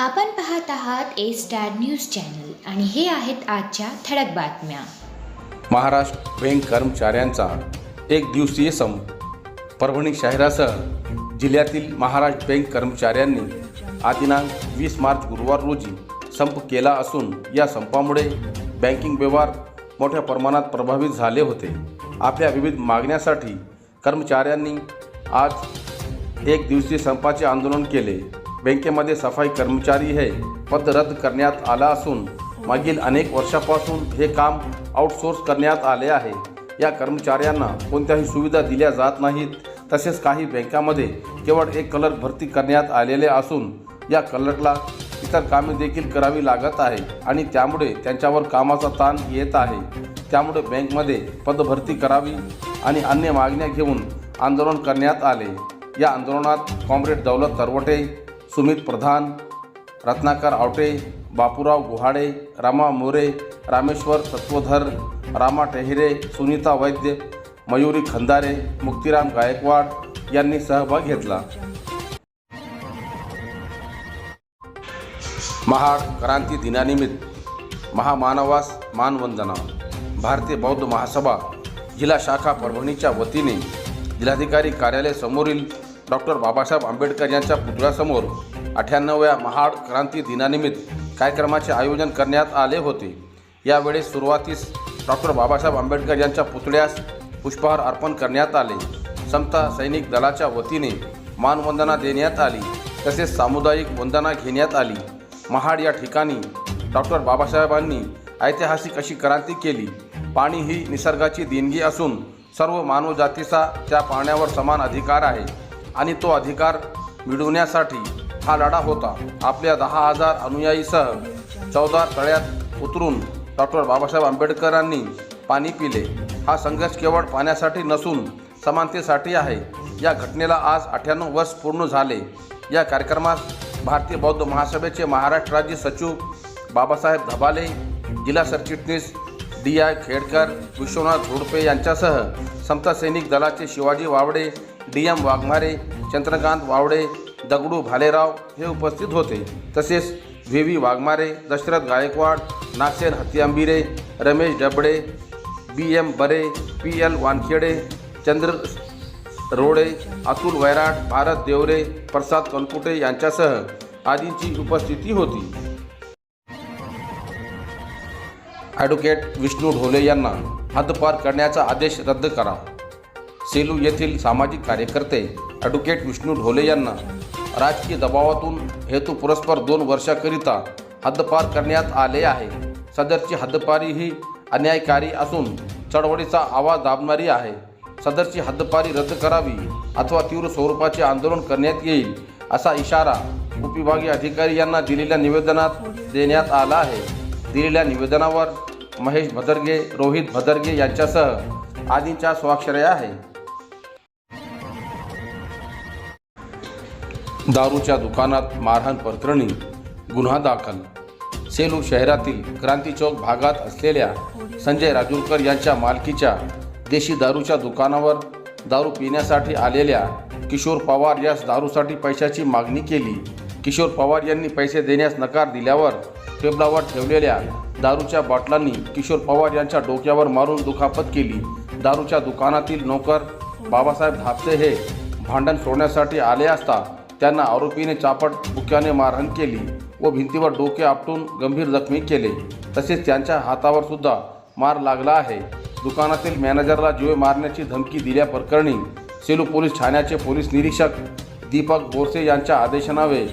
आपण पाहत आहात ए स्टार न्यूज चॅनल आणि हे आहेत आजच्या ठळक बातम्या. महाराष्ट्र बँक कर्मचाऱ्यांचा एक दिवसीय संप परभणी शहरासह जिल्ह्यातील महाराष्ट्र बँक कर्मचाऱ्यांनी आदिनांक दिनांक वीस मार्च गुरुवार रोजी संप केला असून या संपामुळे बँकिंग व्यवहार मोठ्या प्रमाणात प्रभावित झाले होते. आपल्या विविध मागण्यासाठी कर्मचाऱ्यांनी आज एक दिवसीय संपाचे आंदोलन केले. बँकेमध्ये सफाई कर्मचारी हे पद रद्द करण्यात आला असून मागील अनेक वर्षापासून हे काम आउटसोर्स करण्यात आले आहे. या कर्मचाऱ्यांना कोणत्याही सुविधा दिल्या जात नाहीत. तसेच काही बँकामध्ये केवळ एक कलर भरती करण्यात आलेले असून या कलरला इतर कामे देखील करावी लागत आहे आणि त्यामुळे त्यांच्यावर कामाचा ताण येत आहे. त्यामुळे बँकमध्ये पदभरती करावी आणि अन्य मागण्या घेऊन आंदोलन करण्यात आले. या आंदोलनात कॉम्रेड दौलत तरवटे सुमित प्रधान रत्नाकर आवटे बापूराव गुहाडे रामा मोरे रामेश्वर तत्वधर रामा टेहिरे सुनीता वैद्य मयुरी खंदारे मुक्तिराम गायकवाड यांनी सहभाग घेतला. महाड क्रांती दिनानिमित्त महामानवास मानवंदना भारतीय बौद्ध महासभा जिल्हा शाखा परभणीच्या वतीने जिल्हाधिकारी कार्यालय समोरील डॉक्टर बाबासाहेब आंबेडकर यांच्या पुतळ्यासमोर अठ्ठ्याण्णव्या महाड क्रांती दिनानिमित्त कार्यक्रमाचे आयोजन करण्यात आले होते. यावेळेस सुरुवातीस डॉक्टर बाबासाहेब आंबेडकर यांच्या पुतळ्यास पुष्पहार अर्पण करण्यात आले. समता सैनिक दलाच्या वतीने मानवंदना देण्यात आली तसेच सामुदायिक वंदना घेण्यात आली. महाड या ठिकाणी डॉक्टर बाबासाहेबांनी ऐतिहासिक अशी क्रांती केली. पाणी ही निसर्गाची देणगी असून सर्व मानवजातीचा त्या पाण्यावर समान अधिकार आहे. आणि तो अधिकार मिळवण्यासाठी हा लढा होता. आपल्या दहा हजार अनुयायीसह चौदा तळ्यात उतरून डॉक्टर बाबासाहेब आंबेडकरांनी पाणी पिले. हा संघर्ष केवळ पाण्यासाठी नसून समानतेसाठी आहे. या घटनेला आज अठ्ठ्याण्णव वर्ष पूर्ण झाले. या कार्यक्रमात भारतीय बौद्ध महासभेचे महाराष्ट्र राज्य सचिव बाबासाहेब धबाले जिल्हा सरचिटणीस डी आय खेडकर विश्वनाथ झोडपे यांच्यासह समता सैनिक दलाचे शिवाजी वावडे डी एम वाघमारे चंद्रकांत वावडे दगडू भालेराव हे उपस्थित होते. तसेच V V Waghmare Dashrath Gaikwad Nagsen Hatyambire Ramesh Dabde B M Bare P L Wankhede Chandra Rode Atul Vairat Bharat Deore Prasad Kankute यांच्यासह आदींची उपस्थिती होती. ॲडव्होकेट विष्णू ढोले यांना हद्दपार करण्याचा आदेश रद्द करा. सेलू येथील सामाजिक कार्यकर्ते ॲडव्होकेट विष्णू ढोले यांना राजकीय दबावातून हेतू पुरस्पर दोन वर्षाकरिता हद्दपार करण्यात आले आहे. सदरची हद्दपारी ही अन्यायकारी असून चळवळीचा आवाज दाबणारी आहे. सदरची हद्दपारी रद्द करावी अथवा तीव्र स्वरूपाचे आंदोलन करण्यात येईल असा इशारा उपविभागीय अधिकारी यांना दिलेल्या निवेदनात देण्यात आला आहे. दिलेल्या निवेदनावर महेश भदरगे रोहित भदरगे यांच्यासह आदींच्या स्वाक्षऱ्या आहे दारूच्या दुकानात मारहाण प्रकरणी गुन्हा दाखल. सेलू शहरातील क्रांती चौक भागात असलेल्या संजय राजूरकर यांच्या मालकीच्या देशी दारूच्या दुकानावर दारू पिण्यासाठी आलेल्या किशोर पवार यास दारूसाठी पैशाची मागणी केली. किशोर पवार यांनी पैसे देण्यास नकार दिल्यावर टेबलावर ठेवलेल्या दारूच्या बाटलांनी किशोर पवार यांच्या डोक्यावर मारून दुखापत केली. दारूच्या दुकानातील नोकर बाबासाहेब धापसे हे भांडण सोडण्यासाठी आले असता त्यांना आरोपीने चापट बुक्याने मारहाण केली व भिंतीवर डोके आपटून गंभीर जखमी केले. तसेच त्यांच्या हातावर सुद्धा मार लागला आहे. दुकानातील मॅनेजरला जीवे मारण्याची धमकी दिल्याप्रकरणी सेलू पोलीस ठाण्याचे पोलीस निरीक्षक दीपक बोरसे यांच्या आदेशनावे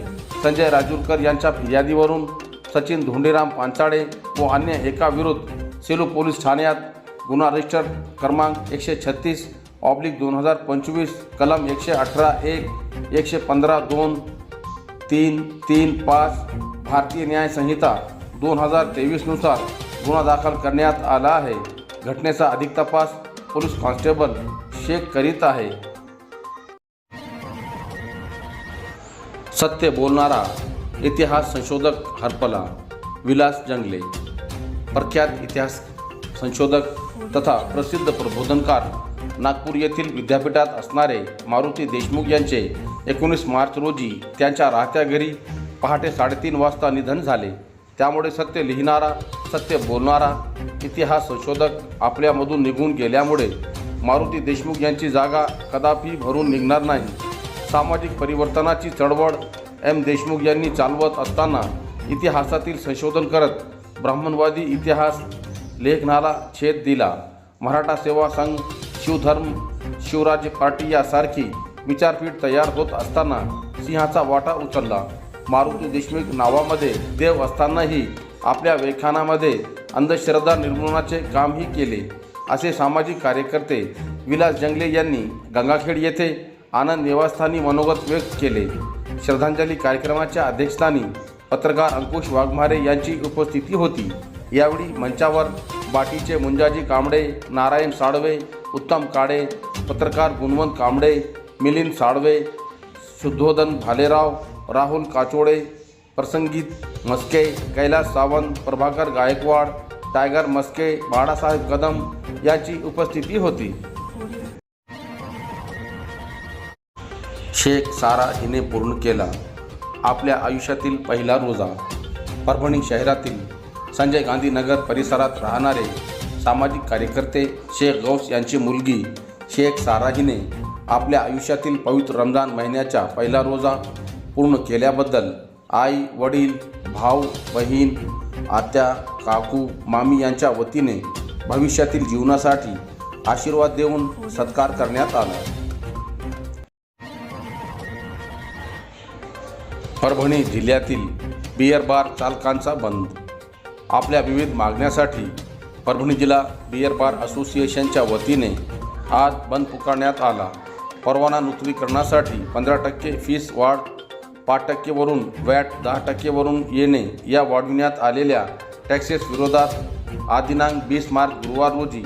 संजय राजूरकर यांच्या फिर्यादीवरून सचिन धोंडीराम पांचाळे व अन्य एका विरुद्ध सेलू पोलीस ठाण्यात गुन्हा रजिस्टर क्रमांक एकशे छत्तीस ऑब्लिक दोन हजार पंचवीस कलम एकशे अठरा एक एकशे पंधरा दोन तीन तीन पाच भारतीय न्याय संहिता दोन हजार तेवीसनुसार गुन्हा दाखल करण्यात आला आहे. घटनेचा अधिक तपास पोलीस कॉन्स्टेबल शेख करीत आहे. सत्य बोलणारा इतिहास संशोधक हरपला विलास जंगले. प्रख्यात इतिहास संशोधक तथा प्रसिद्ध प्रबोधनकार नागपूर येथील विद्यापीठात असणारे मारुती देशमुख यांचे एकोणीस मार्च रोजी त्यांच्या राहत्या घरी पहाटे साडेतीन वाजता निधन झाले. त्यामुळे सत्य लिहिणारा सत्य बोलणारा इतिहास संशोधक आपल्यामधून निघून गेल्यामुळे मारुती देशमुख यांची जागा कदापि भरून निघणार नाही. सामाजिक परिवर्तनाची चळवळ एम देशमुख यांनी चालवत असताना इतिहासातील संशोधन करत ब्राह्मणवादी इतिहास लेखनाला छेद दिला. मराठा सेवा संघ शिवधर्म शिवराज्य पार्टी यासारखी विचारपीठ तयार होत असताना सिंहाचा वाटा उचलला. मारुती देशमुख नावामध्ये देव असतानाही आपल्या व्याख्यानामध्ये अंधश्रद्धा निर्मूलनाचे कामही केले. असे सामाजिक कार्यकर्ते विलास जंगले यांनी गंगाखेड येथे आनंद निवासस्थानी मनोगत व्यक्त केले. श्रद्धांजली कार्यक्रमाच्या अध्यक्षस्थानी पत्रकार अंकुश वाघमारे यांची उपस्थिती होती. यावेळी मंचावर बाटीचे मुंजाजी कांबडे नारायण साळवे उत्तम काळे पत्रकार गुणवंत कांबडे मिलिंद साळवे शुद्धोदन भालेराव राहुल काचोडे प्रसंगीत मस्के कैलास सावंत प्रभाकर गायकवाड टायगर मस्के बाळासाहेब कदम याची उपस्थिती होती. शेख सारा हिने पूर्ण केला. आपल्या आयुष्यातील पहिला रोजा. परभणी शहरातील संजय गांधी नगर परिसरात राहणारे सामाजिक कार्यकर्ते शेख गौस यांची मुलगी शेख सारा हिने आपल्या आयुष्यातील पवित्र रमजान महिन्याचा पहिला रोजा पूर्ण केल्याबद्दल आई वडील भाऊ बहीण आत्या काकू मामी यांच्या वतीने भविष्यातील जीवनासाठी आशीर्वाद देऊन सत्कार करण्यात आला. परभणी जिल्ह्यातील बियर बार चालकांचा बंद. आपल्या विविध मागण्यासाठी परभणी जिल्हा बियर बार असोसिएशनच्या वतीने आज बंद पुकारण्यात आला. परवाना नूतनीकरणासाठी पंधरा टक्के फीस वाढ पाच टक्केवरून वॅट दहा टक्केवरून येणे या वाढविण्यात आलेल्या टॅक्सेस विरोधात आदिनांक वीस मार्च गुरुवार रोजी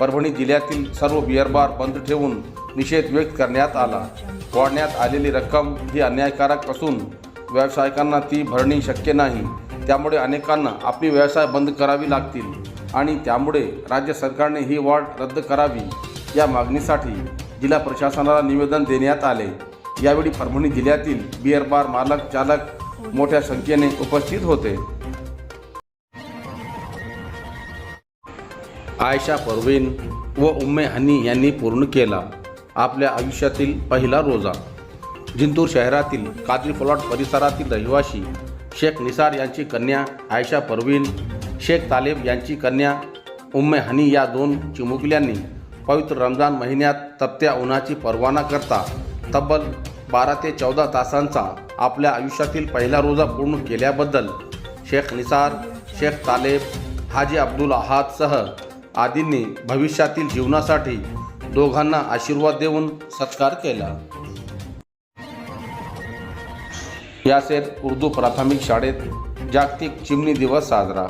परभणी जिल्ह्यातील सर्व बियर बार बंद ठेवून निषेध व्यक्त करण्यात आला. वाढण्यात आलेली रक्कम ही अन्यायकारक असून व्यावसायिकांना ती भरणे शक्य नाही. त्यामुळे अनेकांना आपली व्यवसाय बंद करावी लागतील. आणि त्यामुळे राज्य सरकारने ही वॉर्ड रद्द करावी या मागणीसाठी जिल्हा प्रशासनाला निवेदन देण्यात आले. यावेळी परभणी जिल्ह्यातील बिअर बार मालक चालक मोठ्या संख्येने उपस्थित होते. आयशा परवीन व उम्मे हनी यांनी पूर्ण केला आपल्या आयुष्यातील पहिला रोजा. जिंतूर शहरातील कादरी प्लॉट परिसरातील रहिवासी शेख निसार यांची कन्या आयशा परवीन शेख तालेब यांची कन्या उम्मे हनी या दोन चिमुकल्यांनी पवित्र रमजान महिन्यात तपत्या उन्हाची पर्वाना करता तब्बल बारा ते चौदा तासांचा आपल्या आयुष्यातील पहिला रोजा पूर्ण केल्याबद्दल शेख निसार शेख तालेब हाजी अब्दुल अहादसह आदींनी भविष्यातील जीवनासाठी दोघांना आशीर्वाद देऊन सत्कार केला. यासेर उर्दू प्राथमिक शाळेत जागतिक चिमणी दिवस साजरा.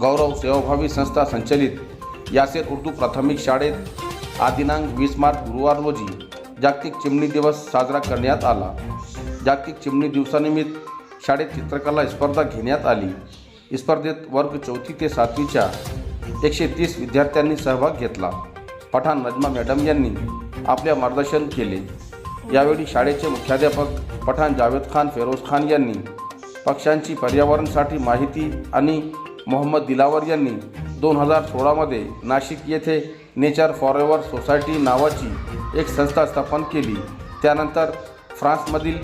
गौरव सेवाभावी संस्था संचलित. यासेर उर्दू प्राथमिक शाळेत आदिनांक दिनांक वीस मार्च गुरुवार रोजी जागतिक चिमणी दिवस साजरा करण्यात आला. जागतिक चिमणी दिवसानिमित्त शाळेत चित्रकला स्पर्धा घेण्यात आली. स्पर्धेत वर्ग चौथी ते सातवीच्या एकशे तीस विद्यार्थ्यांनी सहभाग घेतला. पठाण नजमा मॅडम यांनी आपल्या मार्गदर्शन केले. यावेळी शाळेचे मुख्याध्यापक पठाण जावेद खान फेरोज खान यांनी पक्ष्यांची पर्यावरणासाठी माहिती आणि मोहम्मद दिलावर यांनी दोन हजार सोळामध्ये नाशिक येथे नेचर फॉरेवर सोसायटी नावाची एक संस्था स्थापन केली. त्यानंतर फ्रान्समधील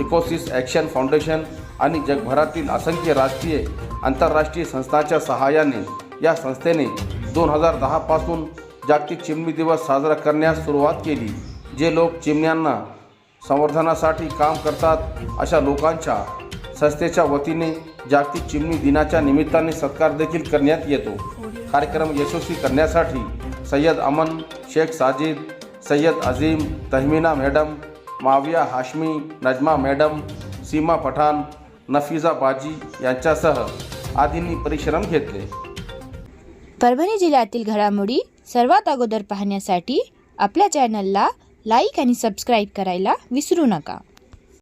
इकोसिस ॲक्शन फाउंडेशन आणि जगभरातील असंख्य राष्ट्रीय आंतरराष्ट्रीय संस्थांच्या सहाय्याने या संस्थेने दोन हजार दहापासून जागतिक चिमणी दिवस साजरा करण्यास सुरुवात केली जे लोक चिमण्यांना संवर्धनासाठी काम करतात अशा लोकांच्या संस्थेच्या वतीने जागतिक चिमणी दिनाच्या निमित्ताने सत्कार देखील करण्यात येतो. कार्यक्रम यशस्वी करण्यासाठी सय्यद अमन शेख साजिद सय्यद अझीम तहमिना मॅडम माविया हाशमी नजमा मॅडम सीमा पठाण नफिजा बाजी यांच्यासह आदींनी परिश्रम घेतले. परभणी जिल्ह्यातील घडामोडी सर्वात अगोदर पाहण्यासाठी आपल्या चॅनलला लाईक आणि सबस्क्राईब करायला विसरू नका.